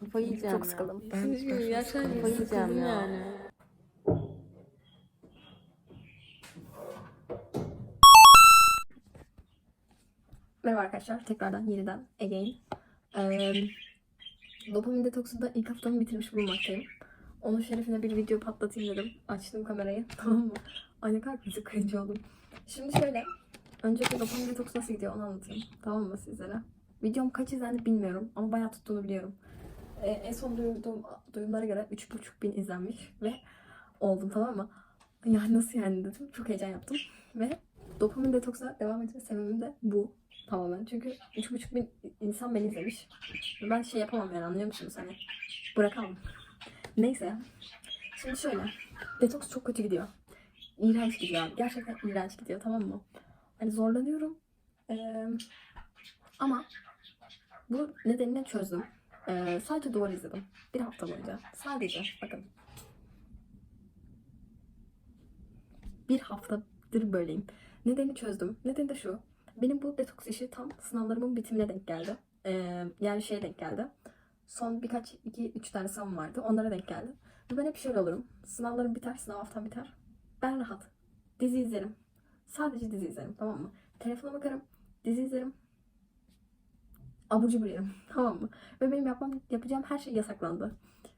Kafayı yiyeceğim Çok ya. sıkıldım. Ben Üzgünüm, gerçekten kafayı yiyeceğim ya. yani. Merhaba arkadaşlar. Tekrardan yeniden again. Ee, dopamin detoksunda ilk haftamı bitirmiş bulunmaktayım. Onun şerefine bir video patlatayım dedim. Açtım kamerayı. Tamam mı? Ay ne kadar kötü cringe oldum. Şimdi şöyle. Önceki dopamin detoksu nasıl gidiyor onu anlatayım. Tamam mı sizlere? Videom kaç izlendi bilmiyorum ama bayağı tuttuğunu biliyorum. Ee, en son duyduğum, duyumlara göre 3,5 bin izlenmiş ve oldum tamam mı? Yani nasıl yani dedim. Çok heyecan yaptım. Ve dopamin detoksa devam etme sebebim de bu tamamen. Çünkü 3,5 bin insan beni izlemiş. Ben şey yapamam yani anlıyor musunuz hani? Bırakamam. Neyse. Şimdi şöyle. Detoks çok kötü gidiyor. İğrenç gidiyor. Gerçekten iğrenç gidiyor tamam mı? Hani zorlanıyorum. Ee, ama bu nedenini çözdüm. Ee, sadece duvar izledim. Bir hafta boyunca. Sadece bakın. Bir haftadır böyleyim. Nedenini çözdüm. Nedeni de şu. Benim bu detoks işi tam sınavlarımın bitimine denk geldi. Ee, yani şeye denk geldi. Son birkaç, iki, üç tane sınavım vardı. Onlara denk geldi. Ve ben hep şöyle olurum. Sınavlarım biter, sınav haftam biter. Ben rahat. Dizi izlerim. Sadece dizi izlerim tamam mı? Telefona bakarım, dizi izlerim. Abur cubur yerim tamam mı? Ve benim yapmam, yapacağım her şey yasaklandı.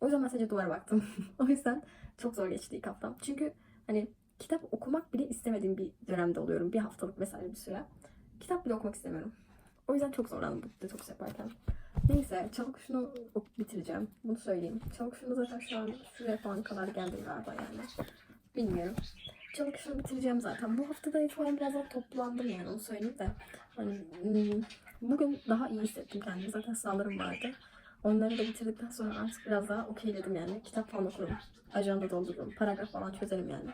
O yüzden ben sadece duvara baktım. o yüzden çok zor geçti ilk haftam. Çünkü hani kitap okumak bile istemediğim bir dönemde oluyorum. Bir haftalık vesaire bir süre. Kitap bile okumak istemiyorum. O yüzden çok zorlandım bu detoks yaparken. Neyse çabuk şunu bitireceğim. Bunu söyleyeyim. Çabuk şunu zaten şu an şuraya falan kadar geldim galiba yani. Bilmiyorum. Çabuk şunu bitireceğim zaten. Bu haftada itibaren biraz daha toplandım yani onu söyleyeyim de. Hani, hmm, bugün daha iyi hissettim kendimi. Zaten sınavlarım vardı. Onları da bitirdikten sonra artık biraz daha okeyledim yani. Kitap falan okurum. Ajanda doldururum. Paragraf falan çözerim yani.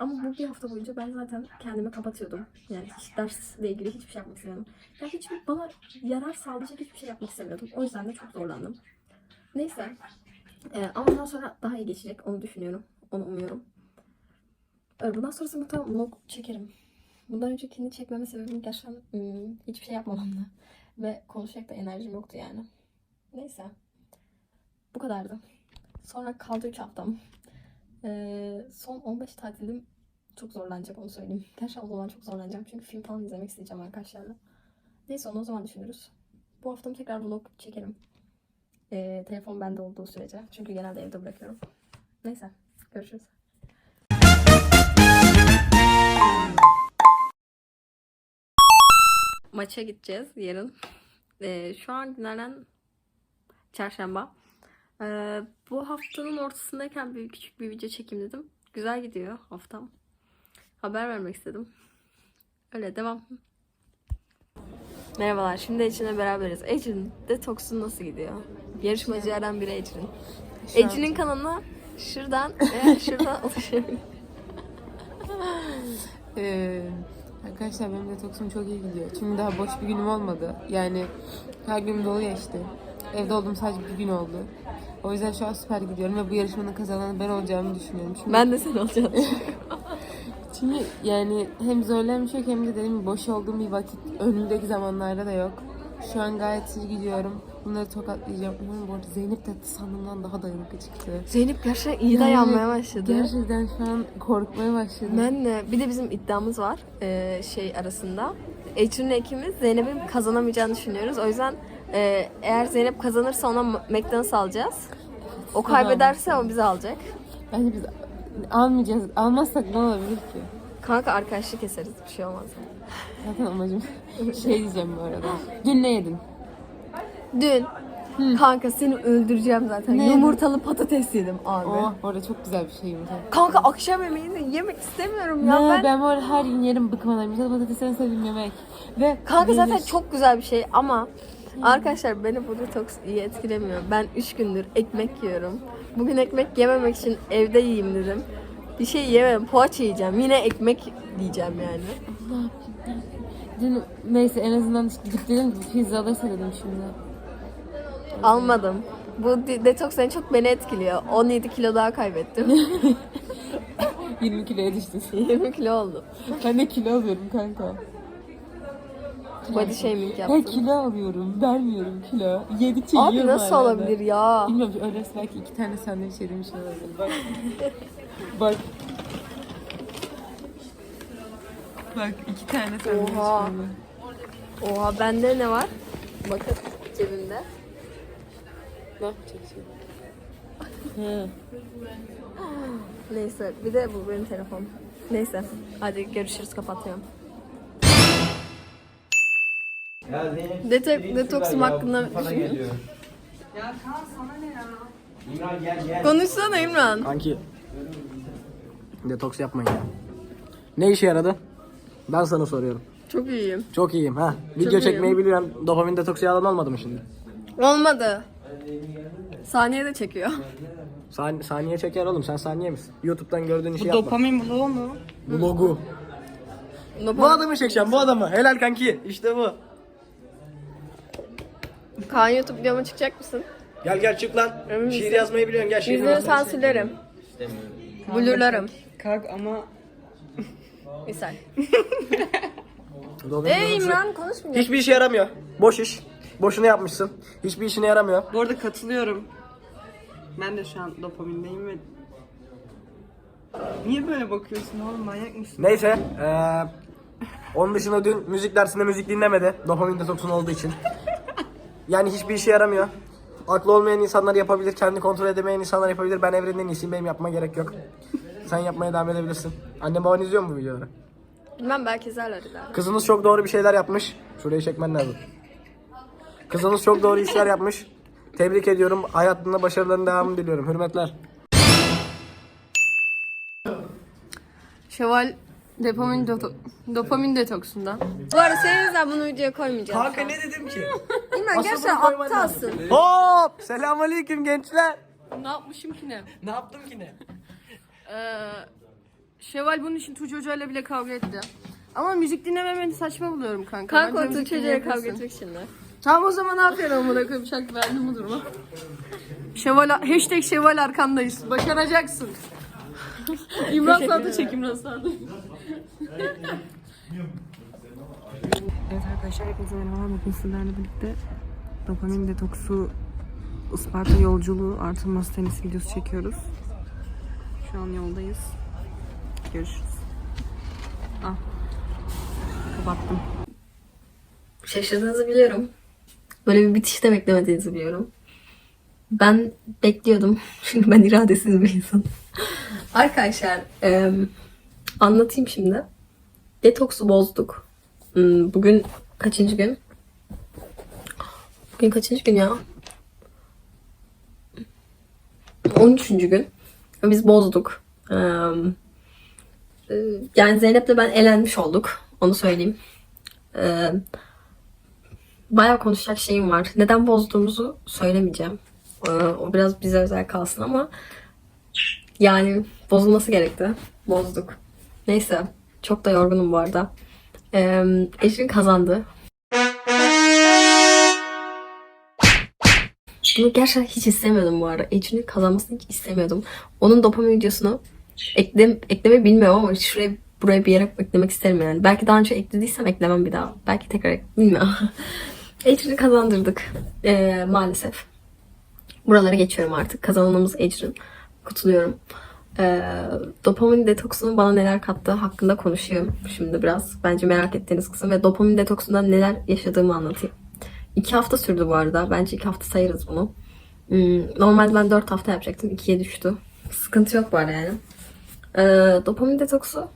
Ama bu bir hafta boyunca ben zaten kendimi kapatıyordum. Yani hiç dersle ilgili hiçbir şey yapmak istemiyordum. Yani hiçbir bana yarar sağlayacak hiçbir şey yapmak istemiyordum. O yüzden de çok zorlandım. Neyse. Ee, ama bundan sonra daha iyi geçecek. Onu düşünüyorum. Onu umuyorum. Ee, bundan sonrası muhtemelen vlog çekerim. Bundan öncekini çekmeme sebebim gerçekten ım, hiçbir şey yapmamamdı. Ve konuşacak da enerjim yoktu yani. Neyse. Bu kadardı. Sonra kaldı 3 haftam. Ee, son 15 tatilim çok zorlanacak onu söyleyeyim. Gerçekten o zaman çok zorlanacağım. Çünkü film falan izlemek isteyeceğim arkadaşlarla. Neyse onu o zaman düşünürüz. Bu haftam tekrar vlog çekerim. Ee, telefon bende olduğu sürece. Çünkü genelde evde bırakıyorum. Neyse. Görüşürüz. Maça gideceğiz yarın. Ee, şu an günlerden çarşamba. Ee, bu haftanın ortasındayken bir küçük bir video çekeyim dedim. Güzel gidiyor haftam. Haber vermek istedim. Öyle devam. Merhabalar. Şimdi Ecrin'le beraberiz. Ecrin, detoksun nasıl gidiyor? Yarışmacılardan biri Ecrin. Ecrin'in kanalına şuradan ve şuradan ulaşabilir. Ee, arkadaşlar benim detoksum çok iyi gidiyor. Çünkü daha boş bir günüm olmadı. Yani her gün dolu geçti. Evde olduğum sadece bir gün oldu. O yüzden şu an süper gidiyorum ve bu yarışmanın kazananı ben olacağımı düşünüyorum. Çünkü, Ben de sen olacaksın. çünkü yani hem zorlamış yok hem de gibi boş olduğum bir vakit önümdeki zamanlarda da yok. Şu an gayet iyi gidiyorum. Bunları tokatlayacağım. Umarım bu arada Zeynep de sandığımdan daha dayanıklı çıktı. Zeynep gerçekten iyi Yani dayanmaya başladı. Gerçekten şu an korkmaya başladım. Ben de bir de bizim iddiamız var ee, şey arasında. Ecrin'le ikimiz Zeynep'in kazanamayacağını düşünüyoruz. O yüzden e, eğer Zeynep kazanırsa ona McDonald's alacağız. O kaybederse o bizi alacak. Bence biz almayacağız. Almazsak ne olabilir ki? Kanka arkadaşlık keseriz bir şey olmaz. Zaten amacım şey diyeceğim bu arada. Dün ne yedin? Dün kanka seni öldüreceğim zaten. Ne? Yumurtalı patates yedim abi. Oh bu arada çok güzel bir şey yumurta. Kanka akşam yemeğini yemek istemiyorum ya ne? ben. Ben... bu arada her gün yerim bıkmadan. Yumurtalı patates en sevdiğim yemek. Ve Kanka zaten yenir. çok güzel bir şey ama arkadaşlar beni bu detoks iyi etkilemiyor. Ben 3 gündür ekmek yiyorum. Bugün ekmek yememek için evde yiyeyim dedim. Bir şey yemem, poğaça yiyeceğim. Yine ekmek yiyeceğim yani. Dün neyse en azından dedim pizza alırsa dedim şimdi. Almadım. Bu de- detoks en çok beni etkiliyor. 17 kilo daha kaybettim. 20 kiloya düştün. 20 kilo oldu. ben de kilo alıyorum kanka. Body shaming Ben kilo alıyorum. Vermiyorum kilo. Yedikçe Abi yiyorum nasıl hala da. olabilir ya? Bilmiyorum ki öylesi belki iki tane sandviç yediğim şey olabilir. Bak. Bak. Bak iki tane sandviç Oha. Oha bende ne var? Bakın cebimde. Ne yapacaksın? Hı. Neyse bir de bu benim telefon. Neyse hadi görüşürüz kapatıyorum. Ya Zeynep, bir detoksum hakkında geliyor. Ya Kaan sana ne ya? İmran gel gel. Konuşsana İmran. Kanki detoks yapmayın ya. Ne işe yaradı? Ben sana soruyorum. Çok iyiyim. Çok iyiyim ha. Video iyiyim. çekmeyi biliyorum. Dopamin detoksu yalan olmadı mı şimdi? Olmadı. Saniye de çekiyor. San- saniye çeker oğlum sen saniye misin? YouTube'dan gördüğün işi Bu yapma. dopamin bloğu mu? Vlogu. Bu adamı çekeceğim bu adamı. Helal kanki. İşte bu. Kaan YouTube videoma çıkacak mısın? Gel gel çık lan. Emin Şiir misin? yazmayı biliyorsun gel şiir Yüzünü yaz. Sansürlerim. Blurlarım. Kalk ama Misal. Ey İmran konuşmayacak. Hiçbir işe yaramıyor. Boş iş. Boşuna yapmışsın. Hiçbir işine yaramıyor. Bu arada katılıyorum. Ben de şu an dopamindeyim ve... Niye böyle bakıyorsun oğlum manyak mısın? Neyse. eee onun dışında dün müzik dersinde müzik dinlemedi. Dopamin detoksun olduğu için. Yani hiçbir işe yaramıyor. Aklı olmayan insanlar yapabilir, kendi kontrol edemeyen insanlar yapabilir. Ben evrenin en iyisiyim, benim yapmama gerek yok. Sen yapmaya devam edebilirsin. Annem baban izliyor mu bu videoları? Bilmem belki izlerler ileride. Kızınız çok doğru bir şeyler yapmış. Şurayı çekmen lazım. Kızınız çok doğru işler yapmış. Tebrik ediyorum. Hayatında başarıların devamını diliyorum. Hürmetler. Şeval dopamin, deto- dopamin detoksunda. Bu arada senin yüzünden bunu videoya koymayacağım. Kanka ne dedim ki? İmran gerçekten aptalsın. Hop! Selamünaleyküm gençler. Ne yapmışım ki ne? Ne yaptım ki ne? Ee, Şevval bunun için Tuğçe Hoca ile bile kavga etti. Ama müzik dinlememeni saçma buluyorum kanka. Kanka Bence Tuğçe müzik Hoca'ya kavga etmek şimdi. Tamam o zaman aferin amına koyayım şarkı verdim bu duruma. Şeval, hashtag Şeval arkandayız. Başaracaksın. İmran sana da çek İmran sana da. Evet arkadaşlar hepinize merhaba. Bugün sizlerle birlikte dopamin detoksu Isparta yolculuğu artı masa tenisi videosu çekiyoruz. Şu an yoldayız. Görüşürüz. Ah. Kapattım. Şaşırdığınızı biliyorum. Böyle bir bitiş de beklemediğinizi biliyorum. Ben bekliyordum. Çünkü ben iradesiz bir insanım. Arkadaşlar em, anlatayım şimdi. Detoksu bozduk. Hmm, Bugün kaçıncı gün? Bugün kaçıncı gün ya? 13. gün. Biz bozduk. Yani Zeynep'le ben elenmiş olduk. Onu söyleyeyim. Bayağı konuşacak şeyim var. Neden bozduğumuzu söylemeyeceğim. O biraz bize özel kalsın ama yani bozulması gerekti. Bozduk. Neyse. Çok da yorgunum bu arada. Ee, Ecrin kazandı. Bunu gerçekten hiç istemiyordum bu arada. Ecrin'in kazanmasını hiç istemiyordum. Onun dopamin videosunu eklem, eklemeyi bilmiyorum ama şuraya buraya bir yere eklemek isterim yani. Belki daha önce eklediysem eklemem bir daha. Belki tekrar ek- bilmiyorum. Ecrin'i kazandırdık ee, maalesef. Buraları geçiyorum artık. Kazananımız Ecrin. Kutluyorum. Ee, dopamin detoksunun bana neler kattığı hakkında konuşuyorum şimdi biraz. Bence merak ettiğiniz kısım ve dopamin detoksundan neler yaşadığımı anlatayım. İki hafta sürdü bu arada. Bence iki hafta sayarız bunu. Hmm, normalde ben dört hafta yapacaktım. ikiye düştü. Sıkıntı yok arada yani. Ee, dopamin detoksu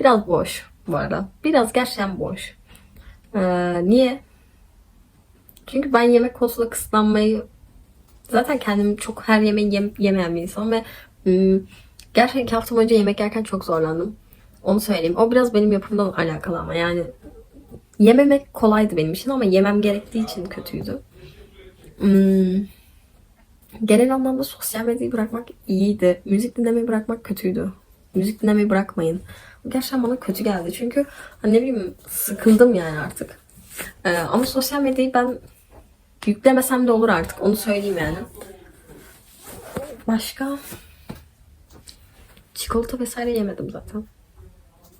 biraz boş bu arada. Biraz gerçekten boş. Ee, niye? Çünkü ben yemek konusunda kısıtlanmayı zaten kendim çok her yemeği yem- yemeyen bir insanım ve gerçekten iki hafta boyunca yemek yerken çok zorlandım. Onu söyleyeyim. O biraz benim yapımdan alakalı ama yani yememek kolaydı benim için ama yemem gerektiği için kötüydü. Hmm, genel anlamda sosyal medyayı bırakmak iyiydi. Müzik dinlemeyi bırakmak kötüydü. Müzik dinlemeyi bırakmayın. Gerçekten bana kötü geldi. Çünkü hani ne bileyim sıkıldım yani artık. Ee, ama sosyal medyayı ben yüklemesem de olur artık. Onu söyleyeyim yani. Başka? Çikolata vesaire yemedim zaten.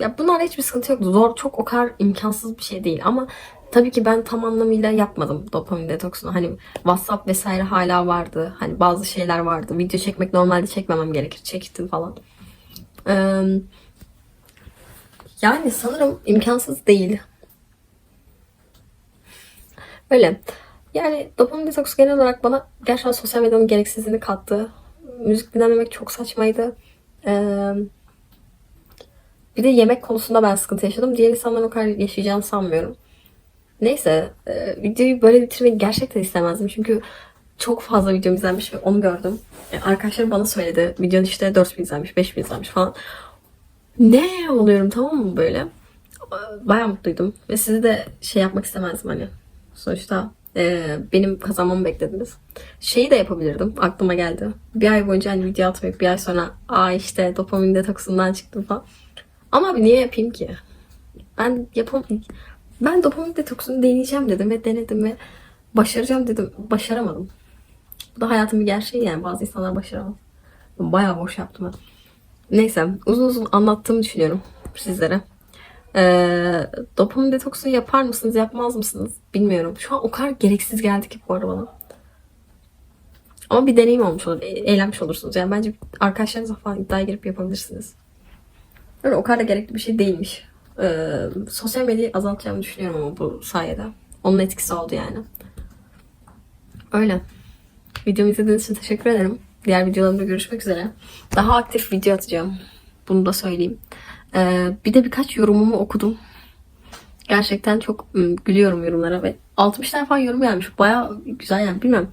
ya bunlarla hiçbir sıkıntı yoktu. Zor çok o kadar imkansız bir şey değil ama tabii ki ben tam anlamıyla yapmadım dopamin detoksunu. Hani WhatsApp vesaire hala vardı. Hani bazı şeyler vardı. Video çekmek normalde çekmemem gerekir. Çektim falan. Ee, yani sanırım imkansız değil. Öyle. Yani dopamin detoksu genel olarak bana gerçekten sosyal medyanın gereksizliğini kattı. Müzik dinlememek çok saçmaydı. Ee, bir de yemek konusunda ben sıkıntı yaşadım. Diğer insanların o kadar yaşayacağını sanmıyorum. Neyse, e, videoyu böyle bitirmek gerçekten istemezdim. Çünkü çok fazla videom izlenmiş ve onu gördüm. E, arkadaşlarım bana söyledi. Videonun işte 4000 izlenmiş, 5000 izlenmiş falan. Ne oluyorum tamam mı böyle? Baya mutluydum. Ve sizi de şey yapmak istemezdim hani. Sonuçta e, benim kazanmamı beklediniz. Şeyi de yapabilirdim. Aklıma geldi. Bir ay boyunca hani video atmayıp bir ay sonra aa işte dopamin detoksundan çıktım falan. Ama niye yapayım ki? Ben yapam ben dopamin detoksunu deneyeceğim dedim ve denedim ve başaracağım dedim. Başaramadım. Bu da hayatın bir gerçeği yani. Bazı insanlar başaramaz. Bayağı boş yaptım ben. Neyse uzun uzun anlattığımı düşünüyorum sizlere. Ee, dopamin detoksunu yapar mısınız yapmaz mısınız bilmiyorum. Şu an o kadar gereksiz geldi ki bu arada bana. Ama bir deneyim olmuş olur. e- Eğlenmiş olursunuz. Yani bence arkadaşlarınızla falan iddiaya girip yapabilirsiniz. Öyle o kadar da gerekli bir şey değilmiş. Ee, sosyal medyayı azaltacağımı düşünüyorum ama bu sayede. Onun etkisi oldu yani. Öyle. Videomu izlediğiniz için teşekkür ederim. Diğer videolarımda görüşmek üzere. Daha aktif video atacağım. Bunu da söyleyeyim. Ee, bir de birkaç yorumumu okudum. Gerçekten çok gülüyorum yorumlara ve 60 tane falan yorum gelmiş. Baya güzel yani bilmem.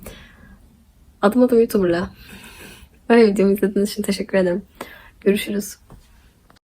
Adım adım YouTuber'la. Böyle videomu izlediğiniz için teşekkür ederim. Görüşürüz.